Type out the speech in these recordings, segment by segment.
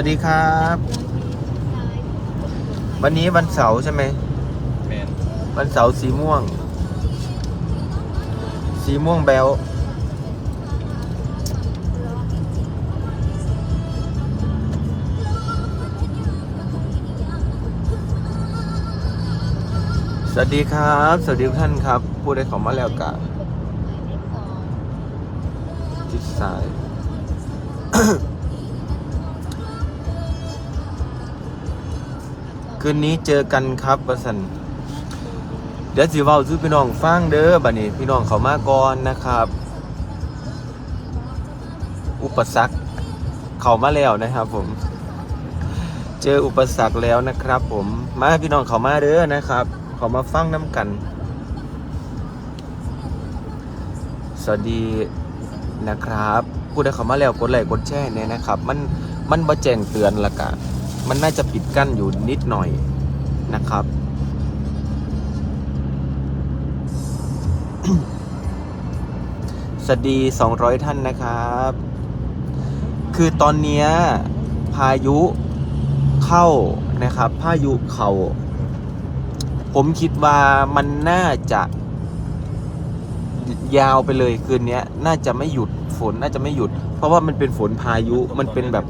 วัสดีครับ วันนี้วันเสาร์ใช่ไหมแมนวันเสาร์สีม่วง สีม่วงแบลสวัสดีครับ สวัสดีทุกท่านครับผู้ใดเขอมาแล้วกะจิตสาย คืนนี้เจอกันครับประสันเดี๋ยวสิเว้าซื้อพี่น้องฟังเด้อบัดนี้ พี่น้องเขามาก่อนนะครับ อุปสรรคเขามาแล้วนะครับ ผม เจออุปสรรคแล้วนะครับ ผมมาพี่น้องเขามาเด้อนะครับ เขามาฟังน้ำกัน สวัสดีนะครับผู้ใดเขามาแล้วกดไลค์กดแชร์เนี่ยนะครับ มันมันบ่แจ้งเตือนละกะ มันน่าจะปิดกั้นอยู่นิดหน่อยนะครับ สวัสดี 200 ท่านนะครับ คือตอนนี้พายุเข้านะครับ พายุเขาผมคิดว่ามันน่าจะยาวไปเลยคืนนี้น่าจะไม่หยุดฝนน่าจะไม่หยุด เพราะว่ามันเป็นฝนพายุมันเป็นแบบ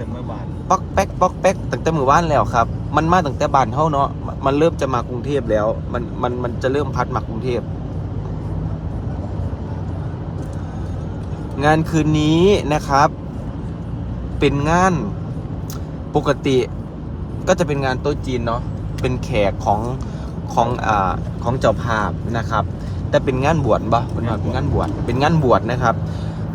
ป๊อกแป๊กป๊อกแป๊ก แต่มือว่านแล้วครับ มันมาตั้งแต่บ้านเท่าเนาะมันมันเริ่มจะมากรุงเทพแล้ว มันมันมันจะเริ่มพัดมากรุงเทพงานคืนนี้นะครับ เป็นงานปกติ ก็จะเป็นงานโต๊ะจีนเนาะเป็นแขกของของอ่าของเจ้าภาพนะครับ แต่เป็นงานบวชปะเป็นว่าเป็นงานบวชเป็นงานบวชนะครับ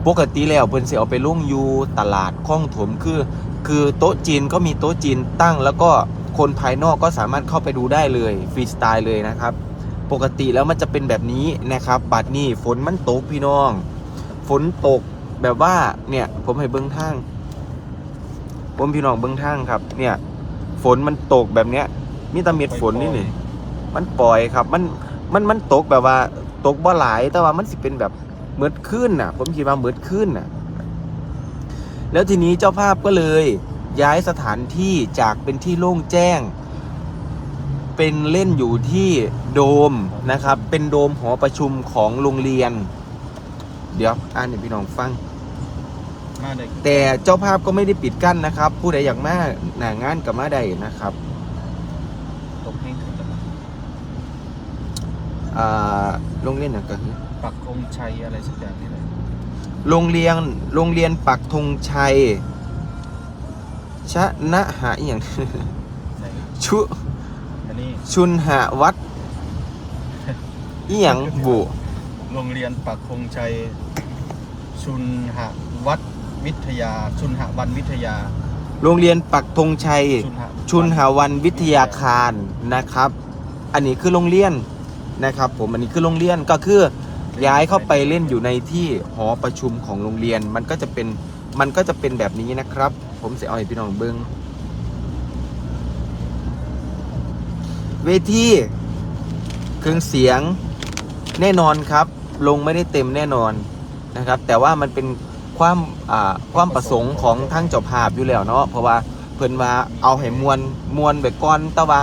ปกติแล้วเพิ่นสิเอาไปลงอยู่ตลาดคลองถมคือ คือโต๊ะจีนก็มีโต๊ะจีนตั้ง แล้วก็คนภายนอกก็สามารถเข้าไปดูได้เลยฟรีสไตล์เลยนะครับ ปกติแล้วมันจะเป็นแบบนี้นะครับบัดนี้ฝนมันตกพี่น้อง ฝนตกแบบว่าเนี่ยผมให้เบิ้งทางผมพี่น้องเบิ้งทางครับ เนี่ย ฝนมันตกแบบเนี้ยมีตะเม็ดฝนนี่นี่มันปล่อยครับ มันมันมันตกแบบว่าตกบ่หลายแต่ว่ามันสิเป็นแบบเหมือนขึ้นน่ะ ผมคิดว่าเหมือนขึ้นน่ะ แล้วทีนี้เจ้าภาพก็เลยย้ายสถานที่จากเป็นที่โล่งแจ้ง เป็นเล่นอยู่ที่โดมนะครับ เป็นโดมหอประชุมของโรงเรียน เดี๋ยวอ่านให้พี่น้องฟัง มาได้แต่เจ้าภาพก็ไม่ได้ปิดกั้นนะครับ ผู้ใดอยากมาหนางานกับมาใดนะครับตกให้ถึงตลาดอ่าโรงเรียนนะก็คือปักธงชัยอะไรสักอย่างนี่แหละ โรงเรียนโรงเรียนปักธงชัย ชนะหาอหย่างไหนชุอันนี้ชุนหาวัดอีหยังบุโรงเรียนปักธงชัย ชุนหะวัดวิทยา ชุนหะวันวิทยา โรงเรียนปักธงชัย ชุนหะชุนหาวันวิทยาคารนะครับ อันนี้คือโรงเรียนนะครับ ผมอันนี้คือโรงเรียนก็คือ ย้ายเข้าไปเล่นอยู่ในที่หอประชุมของโรงเรียน มันก็จะเป็นมันก็จะเป็นแบบนี้นะครับ ผมจะเอาให้พี่น้องเบิ้งเวทีเครื่องเสียงแน่นอนครับ ลงไม่ได้เต็มแน่นอนนะครับ แต่ว่ามันเป็นความความประสงค์ของทั้งเจ้าภาพอยู่แล้วเนาะเพราะว่าเพิ่นว่าเอาให้มวนมวนไปก่อนแต่ว่า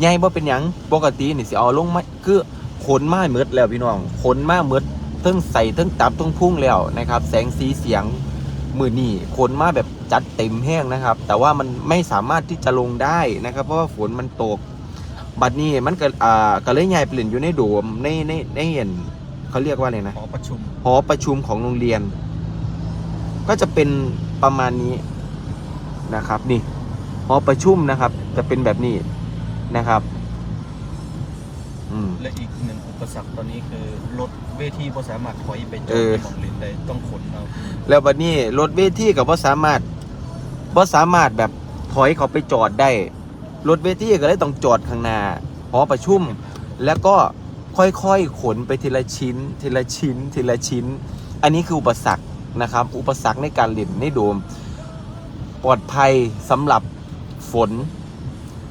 ใหญ่บ่เป็นหยังปกตินี่สิเอาลงมาคือ ขนมาให้หมดแล้วพี่น้องขนมาหมดเทั้งใส่เทั้งตับเทั้งพุ่งแล้วนะครับ แสงสีเสียงมือนี่ขนมาแบบจัดเต็มแห้งนะครับ แต่ว่ามันไม่สามารถที่จะลงได้นะครับ เพราะว่าฝนมันตก บัดนี้มันก็อ่าก็เลยใหญ่เปลี่ยนอยู่ในโดมในในในเห็นเขาเรียกว่าอะไรนะหอประชุมหอประชุมของโรงเรียน ก็จะเป็นประมาณนี้นะครับ นี่หอประชุมนะครับ จะเป็นแบบนี้นะครับ อืม และอีกหนึ่งอุปสรรคตอนนี้คือรถเวทีบ่สามารถถอยไปจอเอดอในหมองลินได้ต้องขนเอาแล้วบัดนี้รถเวทีกับว่าสามารถว่าสามารถแบบถอยเขาไปจอดได้ รถเวทีก็เลยต้องจอดข้างหน้าหอประชุม แล้วก็ค่อยๆขนไปทีละชิ้น ทีละชิ้น ทีละชิ้น อันนี้คืออุปสรรคนะครับ อุปสรรคในการเล่นในโดม ปลอดภัยสำหรับฝน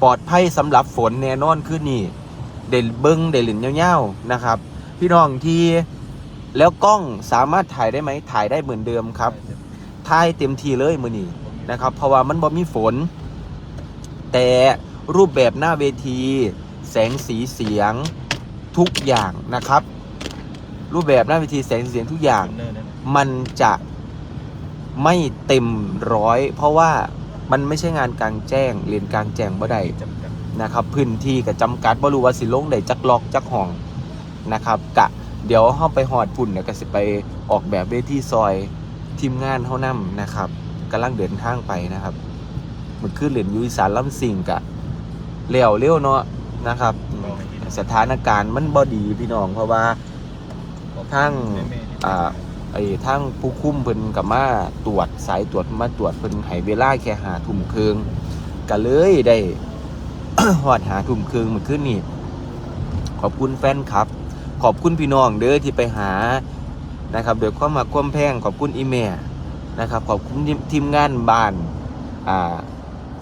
ปลอดภัยสำหรับฝนแน่นอนคือนี่ เด่นเบิ้งเด่นหลินเงาวๆนะครับ พี่น้องที่แล้วกล้องสามารถถ่ายได้ไหมถ่ายได้เหมือนเดิมครับท่ายเต็มที่เลยมือนี้นะครับ เพราะว่ามันบ่มีฝน แต่รูปแบบหน้าเวที แสงสีเสียงทุกอย่างนะครับ รูปแบบหน้าเวทีแสงสีเสียงทุกอย่าง มันจะไม่เต็มร้อย เพราะว่ามันไม่ใช่งานกลางแจ้งเรียนกลางแจ้งบ่ได้ นะครับพื้นที่กับจำกัดบ่รู้ว่าสิลงได้จักล็อกจักห้องนะครับกะเดี๋ยวเฮาไปฮอดพุ่นเนี่ยก็สิไปออกแบบเวทีซอยทีมงานเฮานํนะครับกำลังเดินทางไปนะครับมันคือเหรียญยูอีสานลำสิงกะเลี้ยวเร็วเนาะนะครับ สถานการณ์มันบ่ดีพี่น้องเพราะว่าทั้งอ่าไอ้ทั้งผู้คุ้มเพิ่นกับมาตรวจสายตรวจมาตรวจเพิ่นให้เวลาแค่หาทุ่มครึ่งก็เลยได้ หอดหาทุ่มครึ่งเมื่อคืนนี้ขอบคุณแฟนครับ ขอบคุณพี่น้องเด้อที่ไปหานะครับโดวยความมาความแพงขอบคุณอีเมลนะครับ ขอบคุณทีมงานบ้านอ่า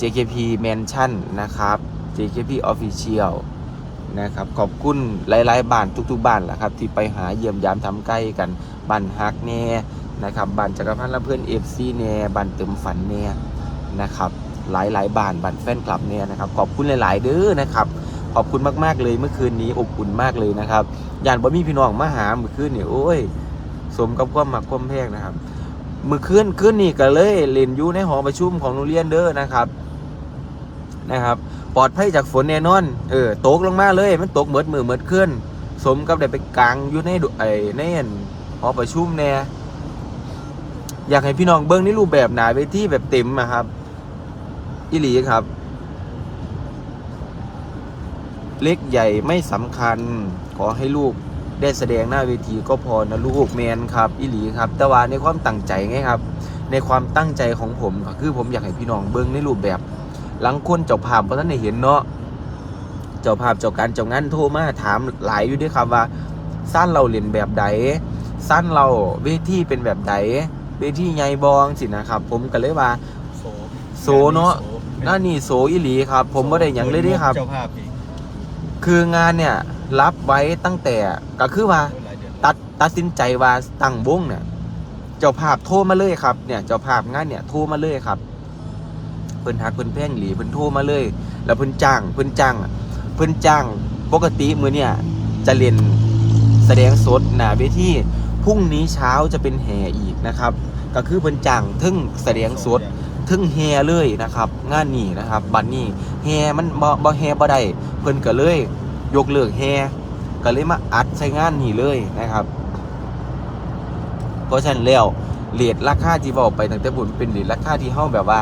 JKP Mansion นะครับ JKP Official นะครับขอบคุณหลาย ๆบ้านทุกๆบ้านแหละครับ ที่ไปหาเยี่ยมยามทำใกล้กันบ้านฮักแน่นะครับบ้านจักรพันธ์และเพื่อนเอฟซีแน่บ้านเติมฝันแน่นะครับ หลายๆบ้านบ้านแฟนคลับแน่นะครับขอบคุณหลายๆเด้อนะครับขอบคุณมากๆเลยเมื่อคืนนี้อบอุ่นมากเลยนะครับยานบ่มีพี่น้องมาหาเมื่อคืนนี่โอ้ยสมกับความหมักความแพงนะครับเมื่อคืนคืนนี่ก็เลยเล่นอยู่ในหอประชุมของโรงเรียนเด้อนะครับนะครับปลอดภัยจากฝนแน่นอน เออตกลงมาเลย มันตกเหมือดมือเหมือดขึ้นสมกับได้ไปกลางอยู่ในไอ้ในนหอประชุมแน่อยากให้พี่น้องเบิ้งในรูปแบบหนาเวทีแบบเต็มอะครับ อิหลีครับ เล็กใหญ่ไม่สำคัญ ขอให้ลูกได้แสดงหน้าเวทีก็พอนะลูกแมนครับอิหลีครับ แต่ว่าในความตั้งใจไงครับ ในความตั้งใจของผมก็คือผมอยากให้พี่น้องเบิ้งในรูปแบบ หลังคนเจ้าภาพเพราะท่านได้เห็นเนาะเจ้าภาพเจ้าการเจ้างานโทรมาถามหลายอยู่ด้วยครับว่าสั้นเราเรียนแบบใดสั้นเราเวทีเป็นแบบใดเวทีใหญ่บองสินะครับ ผมก็เลยว่าโซโซเนอะ นั่นนี่โสอีหลีครับ ผมไม่ได้หยังเลยเด้ครับ เจ้าภาพอีกคืองานเนี่ยรับไว้ตั้งแต่ก็คือว่า หลายเดือนตัดตัดสินใจว่าตั้งวงเนี่ย เจ้าภาพโทรมาเลยครับเนี่ยเจ้าภาพงานเนี่ยโทรมาเลยครับ เพิ่นหักเพิ่นแพงหลีเพิ่นโทรมาเลย แล้วเพิ่นจ้างเพิ่นจ้างอะเพิ่นจ้างปกติมื้อเนี่ยจะเล่นแสดงสดหน้าเวทีพรุ่งนี้เช้าจะเป็นแห่อีกนะครับ ก็คือเพิ่นจ้างทึ่งแสดงสด ถึงแฮเลยนะครับ งานนี้นะครับ บัดนนี้แฮมันบ่บ่แฮบ่ได้เพิ่นก็เลย ยกเลิกแฮก็เลยมาอัดใส่งานนี้เลยนะครับเพราะฉะนั้นแล้วเรทราคาที่บอกไปตั้งแต่บุญเป็นเรทราคาที่เฮาแบบว่า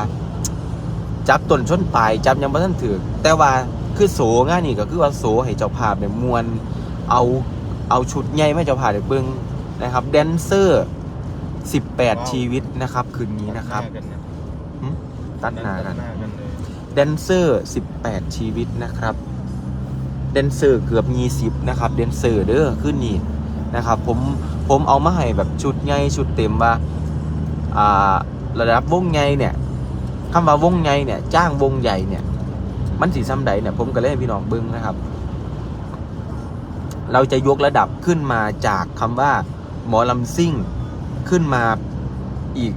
จับต้นชนปลายจับยังบ่ทันถือแต่ว่าคือโสงานนี้ก็คือว่าโสให้เจ้าภาพเนี่ยมวนเอาเอาชุดใหญ่มาให้เจ้าภาพได้เบิ่งนะครับแดนเซอร์ 18 ชีวิตนะครับ คืนนี้นะครับ ตัดหน้ากันแดนเซอร์ 18 ชีวิตนะครับแดนเซอร์เกือบ20นะครับแดนเซอร์เด้อขึ้นนี่นะครับผมผมเอามาให้แบบชุดใหญ่ชุดเต็มว่าอ่าระดับวงใหญ่เนี่ยคำว่าวงใหญ่เนี่ยจ้างวงใหญ่เนี่ย มันสีซ้ำใดเนี่ยผมก็เลยให้พี่น้องเบิ้งนะครับ เราจะยกระดับขึ้นมาจากคำว่าหมอลำซิ่งขึ้นมาอีก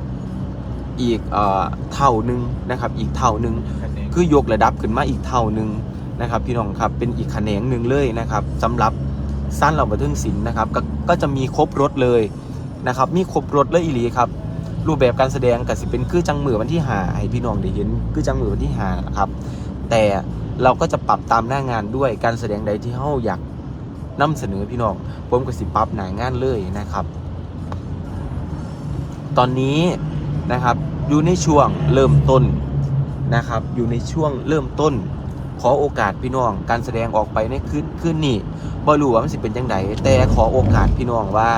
อีกเอ่อเท่าหนึงนะครับ อีกเท่าหนึงคะแนนคือยกระดับขึ้นมาอีกเท่าหนึ่งนะครับ พี่น้องครับเป็นอีกแขนงหนึ่งเลยนะครับสำหรับสั้นเราบันทึงศิลป์นะครับกก็จะมีครบรถเลยนะครับ มีครบรถเลยอีหลีครับ รูปแบบการแสดงกับสิเป็นคือจังมือวันที่หาให้พี่น้องได้เห็นคือจังมือวันที่หานะครับ แต่เราก็จะปรับตามหน้างานด้วยการแสดงใดที่เฮาอยากนำเสนอพี่น้องผมก็สิปรับหน้างานเลยนะครับ ตอนนี้ นะครับอยู่ในช่วงเริ่มต้นนะครับอยู่ในช่วงเริ่มต้น ขอโอกาสพี่น้อง การแสดงออกไปในคืนคืนนี้บ่รู้ว่ามันสิเป็นจังไดแต่ขอโอกาสพี่น้องว่า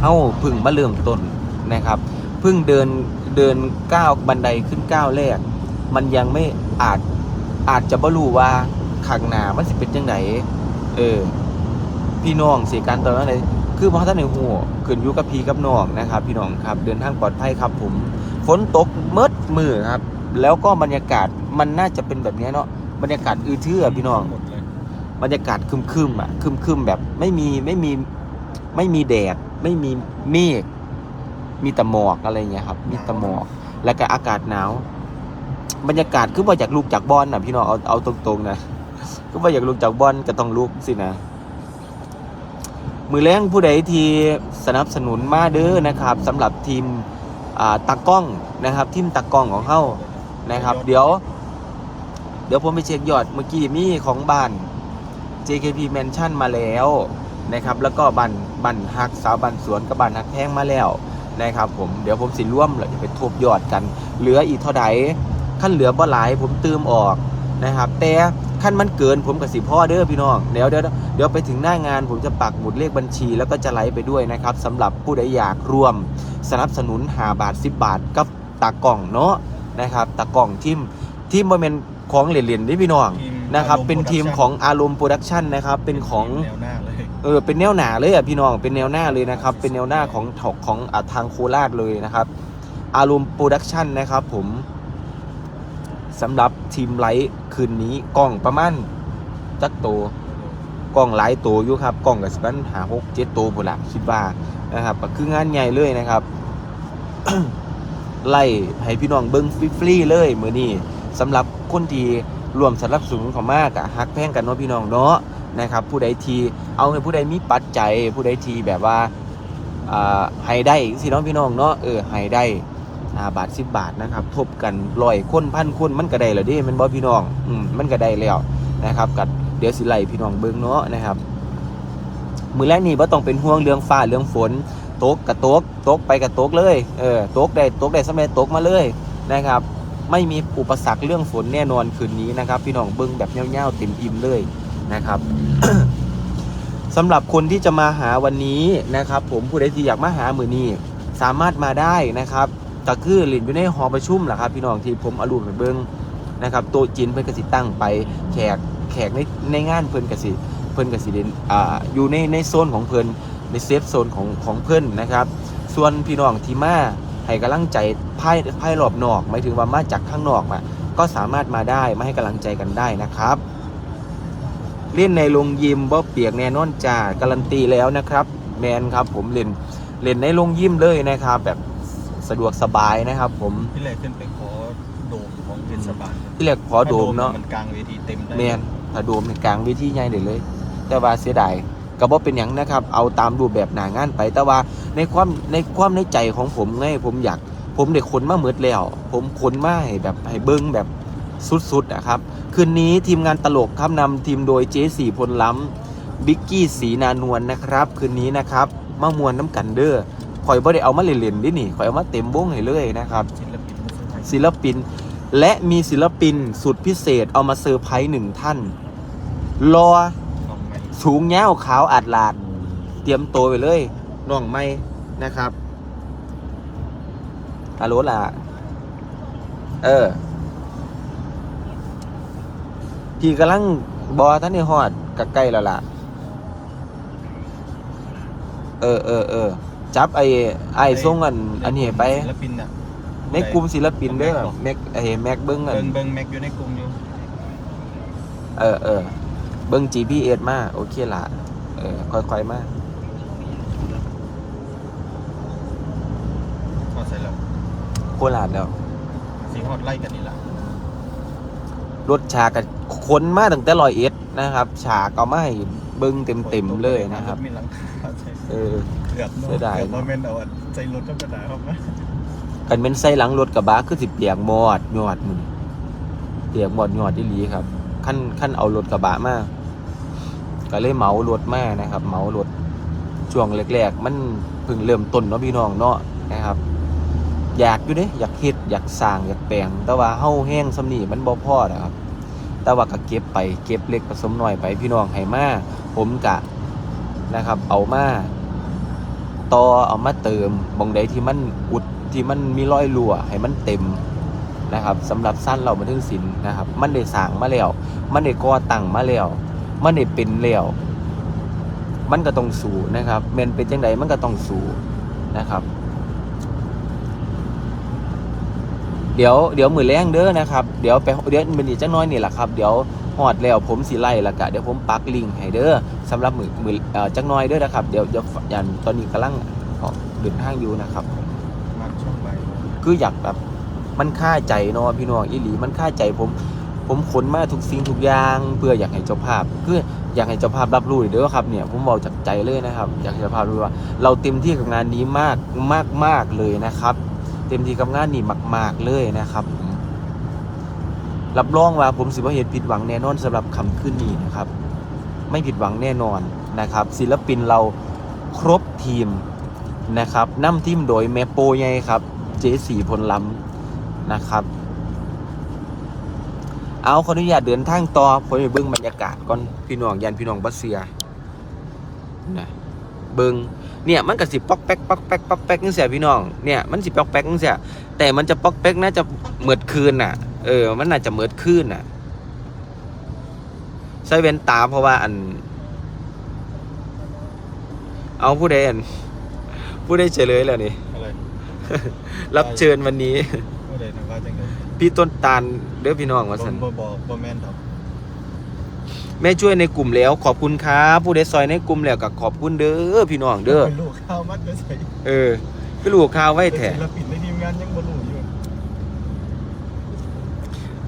เฮาพึ่งมาเริ่มต้นนะครับพึ่งเดินเดินก้าวบันไดขึ้นก้าวแรก มันยังไม่อาจอาจจะบ่รู้ว่าข้างหน้ามันสิเป็นจังไดเออพี่น้องสิการตอนนั้นเลย คือพอท่านในหัวขึ้นอยู่กับพี่กับน้องนะครับ พี่น้องครับเดินทางปลอดภัยครับผมฝนตกเมิดมือครับ แล้วก็บรรยากาศมันน่าจะเป็นแบบนี้เนาะบรรยากาศอือเทื่อพี่น้องบรรยากาศครึมอะครึมแบบไม่มีไม่มีไม่มีแดดไม่มีเมฆมีแต่หมอกอะไรเงี้ยครับ มีแต่หมอกแล้วก็อากาศหนาว บรรยากาศคือว่าอยากลุกจากบอลนะพี่น้องเอาเอาตรงๆนะก็ว่าอยากลุกจากบอลก็ต้องลุกสินะ มือแรงผู้ใดที่สนับสนุนมาเด้อนะครับสำหรับทีมอ่าตากล้องนะครับ ทีมตากล้องของเฮานะครับ เดี๋ยว เดี๋ยวผมไปเช็คยอดเมื่อกี้มีของบ้าน JKP Mansion มาแล้วนะครับ แล้วก็บันบันฮักสาวบันสวนกับบันฮักแพงมาแล้วนะครับ ผมเดี๋ยวผมสิร่วมเราจะไปทบยอดกัน เหลืออีกเท่าใดขั้นเหลือบ่หลายผมเติมออกนะครับ แต่ ขั้นมันเกินผมกับสิพ่อเด้อพี่น้องเดี๋ยวเดี๋ยวเดี๋ยวไปถึงหน้างานผมจะปักหมุดเลขบัญชี แล้วก็จะไลฟ์ไปด้วยนะครับสำหรับผู้ใดอยากร่วม สนับสนุนหาบาท 10 บาทกับตากล่องเนาะนะครับตากล่องทีมทีมโมเมนของเหรียญๆนี่พี่น้องทีมนะครับอารมณ์เป็นทีม Production ของอารมณ์โปรดักชันนะครับเป็นของแนวหน้าเลยเออเป็นแนวหนาเลยอะพี่น้องเป็นแนวหน้าเลยนะครับเป็นแนวหน้าของของของอะทางโคราชเลยนะครับอารมณ์โปรดักชันนะครับผม สำหรับทีมไลท์คืนนี้กล้องประมาณจักโตวกล้องหลายตัวอยู่ครับกล้องกับสิบันหาหกเจ็ดตัวพุ่นละคิดว่านะครับคืองานใหญ่เลยนะครับไล่ให้พี่น้องเบิ้งฟรีๆเลยมือนี้สำหรับคนที่รวมสนับสนุนเขามากอะฮักแพงกันเนาะพี่น้องเนาะนะครับ ผู้ใดทีเอาให้ผู้ใดมีปัจจัยผู้ใดทีแบบว่าอ่าให้ได้สิเน้องพี่น้องเนาะเออให้ได้่าบาทสิบบาทนะครับทบกันร้อยคนพันคนมันก็ได้แล้วดิมันบ่พี่น้องอืมมันก็ได้แล้วนะครับกัเดี๋ยวสิไล่พี่น้องเบิ้งเนาะนะครับ มือแรกนี่บ่ต้องเป็นห่วงเรื่องฟ้าเรื่องฝนตกกับตกตกไปกับตกเลยเออตกได้ตกได้สำเร็จตกมาเลยนะครับ ไม่มีอุปสรรคเรื่องฝนแน่นอนคืนนี้นะครับ พี่น้องเบิ้งแบบเงี้ยวๆเต็มอิ่มเลยนะครับสำหรับคนที่จะมาหาวันนี้นะครับ ผมผู้ใดที่อยากมาหามือนี้สามารถมาได้นะครับ ก็คือหลินอยู่ในหอประชุมแหละครับ พี่น้องที่ผมอารูปไปเบิ้งนะครับโต๊ะจีนเพิ่นกสิตั้งไปแขกแขกในในงานเพิ่นกสิเพิ่นกสิเด่นอ่าอยู่ในในโซนของเพิ่นในเซฟโซนของของเพื่อนนะครับ ส่วนพี่น้องที่มาให้กำลังใจภายภายรอบนอกหมายถึงว่ามาจากข้างนอกมาก็สามารถมาได้มาให้กำลังใจกันได้นะครับ เล่นในโรงยิมบ่เปียกแน่นอนจ้าการันตีแล้วนะครับ แมนครับผมเล่นเล่นในโรงยิมเลยนะครับ แบบ สะดวกสบายนะครับ ผมพี่แรกขึ้นไปขอโดมของเทศบาลที่เรียกขอโดมเนาะมันกลางเวทีเต็มได้แมนถ้าโดมในกลางเวิธีใหญ่ได้เลย แต่ว่าเสียดายก็บ่เป็นหยังนะครับ เอาตามรูปแบบหนางานไป แต่ว่าในความในความในใจของผมไงผมอยาก ผมได้ขนมาเมืดแล้ว ผมขนมาให้แบบให้เบิ้งแบบสุดๆนะครับ คืนนี้ทีมงานตลกครับนำทีมโดยเจสี่พลล้ำบิ๊กกี้สีนานวลนะครับ คืนนี้นะครับมามวนน้ำกันเด้อ ข่อยบ่ได้เอามาเล่นๆดินี่ข่อยเอามาเต็มวงให้เลยนะครับ ศิลปินมาเซอร์ไพรส์ศิลปินและมีศิลปินสุดพิเศษเอามาเซอร์ไพรส์หนึ่งท่าน รอน้องใหม่สูงเง้าวขาวอัดลาด เตรียมตัวไปเลยน้องไม่นะครับฮัลโหลล่ะ เออ พี่กำลังบอท่านในฮอดกับใกล้แล้วล่ะ เออเออเออ จับไอ้ไอ้ส่งอันอันนี้ไป ศิลปินน่ะในกลุ่มศิลปินเด้อแม็กไอ้แม็กเบิ้งอันเบิ่งเบิ่งแม็กอยู่ในกลุ่มอยู่เออเออเบิ้ง GPS มาโอเคละเออค่อยๆมาพอใส่แล้วโคราชแล้วสีฮอดไล่กันนี่ล่ะรถฉากกับคนมาตั้งแต่ลอยเอ็ดนะครับฉากก็ไม่เบิ้งเต็มๆเลยนะครับมีหลังคาใช่เออ เกือบเนอะเสียดาย เกือบมาเมนเอาอันใจรถธรรมดาครับนะกันเป็นไส้หลังรถกระบะคือสิเปียกหมอดหยอดมึงเปียกหมอดหยอดที่หลีครับขั้นขั้นเอารถกระบะมาก็เลยเหมารถมานะครับเหมารถช่วงแรกๆ มันเพิ่งเริ่มต้นเนาะพี่น้องเนาะนะครับ อยากอยู่เด้อยากเฮ็ดอยากสร้างอยากแปลง แต่ว่าเฮาแห้งสำนีมันบ่พอนะครับ แต่ว่าก็เก็บไปเก็บเล็กผสมน้อยไปพี่น้องให้มาผมกะนะครับ เอามา ต่อเอามาเติมบองใดที่มันอุดที่มันมีรอยรั่วให้มันเต็มนะครับสำหรับสั้นเรามาถึงศิลป์นะครับ มันได้สร้างมาแล้ว มันได้ก่อตั้งมาแล้ว มันได้เป็นแล้วมันก็ต้องสู้นะครับแมนเป็นจังไดมันก็ต้องสู้นะครับ เดี๋ยวเดี๋ยวมือแรงเด้อนะครับ เดี๋ยวไปเดี๋ยวมันอีกจักหน้อยนี่แหละครับ เดี๋ยว หอดแล้วผมสิไล่ละกะเดี๋ยวผมปักลิงให้เด้อสำหรับมือมือจักหน้อยเด้อนะครับ เดี๋ยวเดี๋ยวยันตอนนี้กำลังออกเดินทางอยู่นะครับคืออยากแบบมันค่าใจเนาะพี่น้องอีหลีมันค่าใจผม ผมขนมาทุกสิ่งทุกอย่างเพื่ออยากให้เจ้าภาพ คืออยากให้เจ้าภาพรับรู้เด้อครับเนี่ยผมบอกจากใจเลยนะครับ อยากให้เจ้าภาพรู้ว่า เราเต็มที่กับงานนี้มากมากมากเลยนะครับ เต็มที่กับงานนี้มาก ๆเลยนะครับผม รับรองว่าผมสิบ่เห็นผิดหวังแน่นอนสำหรับคำขึ้นนี้นะครับ ไม่ผิดหวังแน่นอนนะครับ ศิลปินเราครบทีมนะครับนำทีมโดยแมโปไงครับเจสีพลล้ำนะครับ เอาขออนุญาตเดินทางต่อผมไปเบิ้องบรรยากาศก่อนพี่น้องยันพี่น้องบัสเซียนะ เบิ้งเนี่ยมันก็สิปอกแป๊กปอกแป๊กปอกแป๊กนึงเสียพี่น้องเนี่ยมันสิปอกแป๊กนึงเสียแต่มันจะปอกแป๊กน่าจะเหมือดคืนน่ะ เออ มันน่าจะเหมือดคืนน่ะใส่เว้นตาเพราะว่าอัน เอาผู้ใดอันผู้ใดเฉลยแล้วนี่อะไรรับเชิญวันนี้ก็เลยนะว่าจังไดพี่ต้นตาลเด้อพี่น้องว่าสันบ่บ่บ่แม่นดอก แม่ช่วยในกลุ่มแล้วขอบคุณครับผู้ใดซอยในกลุ่มแล้วก็ขอบคุณเด้อพี่น้องเด้อเป็นลูกข้าวมัดก็ใส่เออพี่ลูกข่าวไว้แท้ศิลปินในทีมงานยังบ่รู้อยู่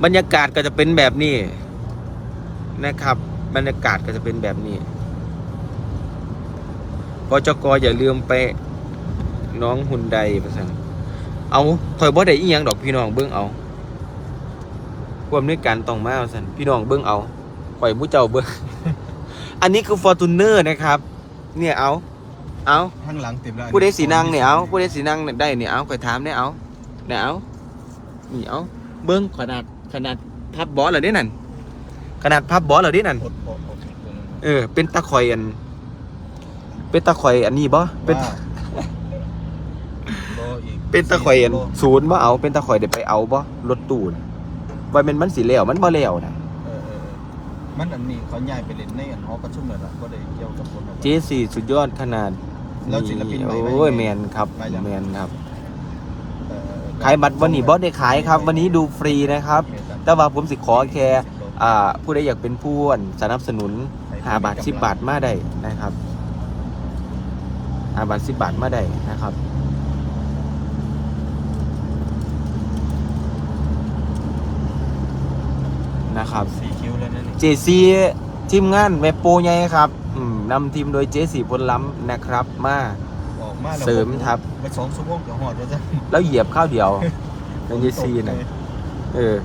บรรยากาศก็จะเป็นแบบนี้นะครับ บรรยากาศก็จะเป็นแบบนี้พจกอย่าลืมไปน้องหุ่นใดประสันเอาถอยบ่ได้อีหยังดอกพี่น้องเบิ่งเอาความในการต้องมาประสันพี่น้องเบิ่งเอา ปล่อยหมูเจ้าเบิ่งอันนี้คือ Fortuner นะครับ เนี่ยเอา เอาข้างหลังเต็มแล้วผู้ใดสีนางเนี่ยเอาผู้ใดสีนางเนี่ยได้เนี่ยเอาข่อยถามเนี่ยเอาเนี่ยเอานี่เอาเบิ้งขนาดขนาดพับบอสเหรอเด้นั่นขนาดพับบอสเหรอเด้นั่นอดอดอดเออ เป็นตะข่อยอัน เป็นตะข่อยอันนี้บ่เป็นว่าบ่อีกเป็นตะข่อยอันโลศูนย์บ่เอา เป็นตะข่อยเดี๋ยวไปเอาบ่รถตู้น่ะว่าเป็นมันสีเหลวมันบ่เหลวนะ เออเออเออ มันอันนี้เขาย้ายไปเล่นในอันหอประชุมนั่นล่ะบ่ได้เกี่ยวกับคนเจสี่สุดยอดขนาดแล้วศิลปินใหม่ไหม โอ้ยแมนครับมายัง แมนครับเออเออขายบัตรวันนี้บอสได้ขายครับ วันนี้ดูฟรีนะครับ แต่ว่าผมสิขอแค่อ่าผู้ใดอยากเป็นผู้สนับสนุนหาบาทสิบบาทมาได้นะครับหาบาทสิบบาทมาได้นะครับ นะครับ เจซีทีมงานแมโปใหญ่ครับอืมนำทีมโดยเจสีพลล้ำนะครับ มา ออกมาแล้วเสริมทัพ ไปสองชั่วโมงก็ฮอดแล้วจ้ะแล้วเหยียบข้าวเดียวในเจซีนะเออ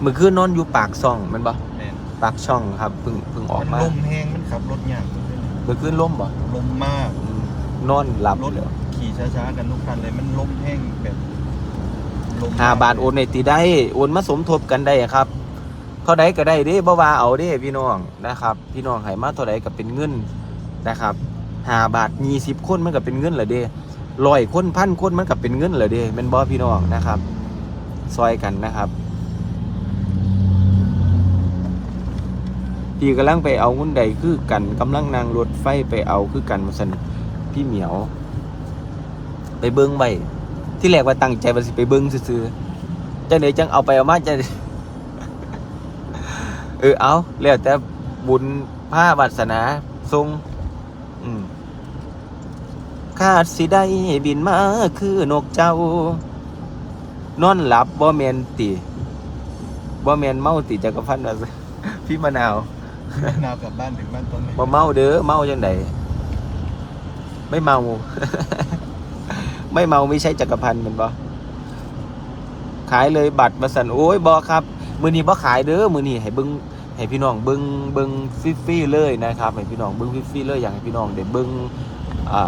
เมื่อคืนนอนอยู่ปากซ่องแมันปะแม่นปากช่องครับเพิ่งเพิ่งออกมันมาลมแห้งมันขับรถยากเมื่อคืนล่มบ่ลมมาก อืมนอนหลับรถเลยขี่ช้าๆกันทุกคันเลยมันลมแห้งแบบลมมก หาบาทโอนในตีได้โอนมาสมทบกันได้ครับ เท่าใดก็ได้เด้บ่ว่าเอาเด้พี่น้องนะครับ พี่น้องให้มาเท่าใดก็เป็นเงินนะครับหาบาทยี่สิบคนมันก็เป็นเงินเหรอเด้ร้อยคนพันคนมันก็เป็นเงินเหรอเด้แม่นบ่พี่น้องนะครับซอยกันนะครับพี่กำลังไปเอาเงินใดคือกันกำลังนั่งรถไฟไปเอาคือกันมาสันพี่เหมียว ไปเบิ้งไว้ ที่แรกว่าตั้งใจว่าสิไปเบิ้งซื่อๆจังไดจังเอาไปเอามาจังเออเอาแล้วแต่บุญผ้าวาสนาทรงอืมคาดสิได้บินมาคือนกเจ้า นอนหลับบ่แมนติบ่แมนเมาติจักรพันธ์ว่าซะพี่มะนาวนาวกลับบ้านถึงบ้านตอนไหนบ่เมาเด้อเมาจังไดไม่เมา ไม่เมาไม่ใช่จักรพันธ์แมันบ่ขายเลยบัตรมาสั่นโอ้ยบ่ครับ มื้อนี้บ่ขายเด้อมื้อนี้ให้เบิ่งให้พี่น้องเบิ่งเบิ่งฟรีๆเลยนะครับให้พี่น้องเบิ่งฟรีๆเลยอยากให้พี่น้องได้เบิ่งอ่า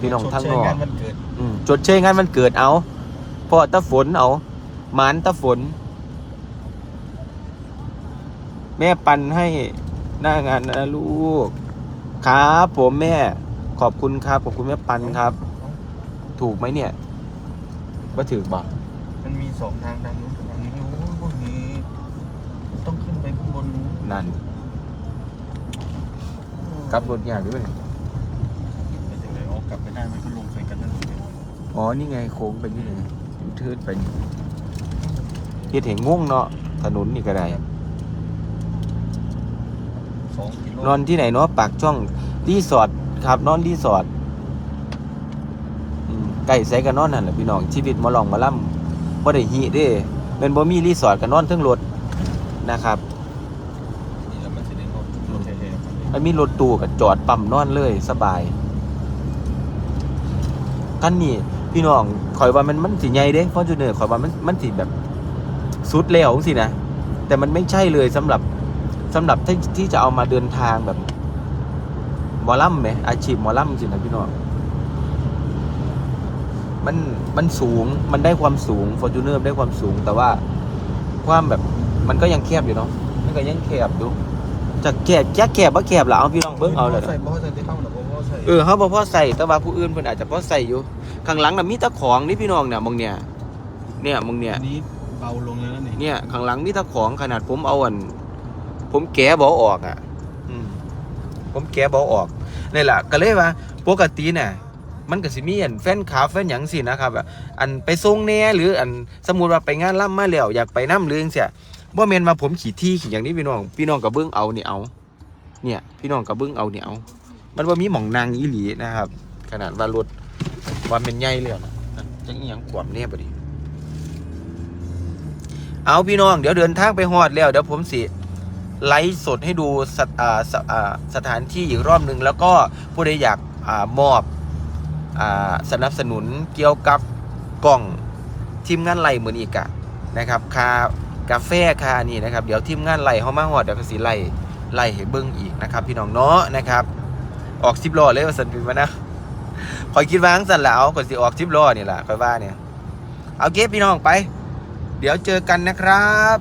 พี่น้องทั้งนอกชดเชยงานวันเกิดอืมจดเชยงานมันเกิดเอาเพราะตะฝนเอาหมานตะฝน แม่ปันให้หน้างานนะลูก ครับผมแม่ขอบคุณครับ ขอบคุณแม่ปันครับ ถูกไหมเนี่ยว่าถือบอกมันมีสองทางทางนู้นกับทางนี้โอ้ยพวกนี้ต้องขึ้นไปข้างบนนั่นกลับรถยากด้วยไปถึงไหนออกกลับไปได้มันก็ลงไปกันนั่นเองอ๋อนี่ไงโค้งไปนี่ไงทืดไปนี่เฮ็ดเห็นง่วงเนาะถนนนี่ก็ได้สองกิโลนอนที่ไหนเนาะปากช่องรีสอร์ทครับนอนรีสอร์ท ไก่ใส่กันนอนนั่นแหละพี่น้องชีวิตมอลองมาล่ำบ่ได้หิเด้เป็นบ่มีรีสอร์ทกันนอนทั้งรถนะครับมันมีรถตู้กับจอดปั๊มนอนเลยสบายกันนี่พี่น้องข่อยว่ามันมันสิใหญ่เด้ฟอร์จูเนอร์ข่อยว่ามันมันสิแบบสุดแล้วสินะแต่มันไม่ใช่เลยสำหรับสำหรับที่ที่จะเอามาเดินทางแบบมอลำไหมอาชีพมอลำสินะพี่น้อง มันมันสูงมันได้ความสูงฟอร์จูเนอร์ได้ความสูง แต่ว่าความแบบมันก็ยังแคบอยู่เนาะมันก็ยังแคบอยู่จะแคบจะแคบว่าแคบล่ะเอาพี่น้องเบิ้งเอาเลยใส่บ่ใส่ที่เข้าน่ะบ่บ่ใส่เออเขาบอกพ่อใส่แต่ว่าผู้อื่นเพิ่นอาจจะพ่อใส่อยู่ข้างหลังน่ะมีแตะของนี่พี่น้องเนี่ยมองเนี่ยเนี่ยมองเนี่ยอันนี้เบาลงแล้วนะนี่เนี่ยข้างหลังมีแตะของขนาดผมเอาอันผมแกะเบาออกอะอืมผมแกะเบาออกนี่แหละก็เลยว่าปกติเนี่ย มันก็สิมีอันแฟนคลับแฟนหยังสินะครับอันไปส่งแน่หรืออันสมมุติว่าไปงานล่ำมาแล้วอยากไปน้ำหรือจังซี่บ่แม่นว่าผมขี่ที่ขี่อย่างนี้พี่น้อง พี่น้องก็เบิ่งเอาเนี่เอา เนี่ย พี่น้องก็เบิ่งเอาเนี่เอามันว่ามีหม่องนางอีหลีนะครับ ขนาดว่ารถว่าเป็นใหญ่เลยนะจังอีหยังขวามเนี่ยบ่ดิเอาพี่น้องเดี๋ยวเดินทางไปฮอดแล้วเดี๋ยวผมสิไลฟ์สดให้ดูสถาสสถานที่อีกรอบหนึ่งแล้วก็ผู้ใดอยากอมอบ สนับสนุนเกี่ยวกับกล่องทีมงานไล่เหมือนอีกอะนะครับคากาแฟคานี่นะครับเดี๋ยวทีมงานไล่เขามาหอดเดี๋ยวก็สิไล่ไล่ให้เบิ้งอีกนะครับ พี่น้องเนาะนะครับออกสิบล้อเลยว่าสันเป็นมานะคอยคิดว่างสันแล้วก็สิออกสิบล้อนี่แหละคอยว่าเนี่ยเอาเก็บพี่น้องไป เดี๋ยวเจอกันนะครับ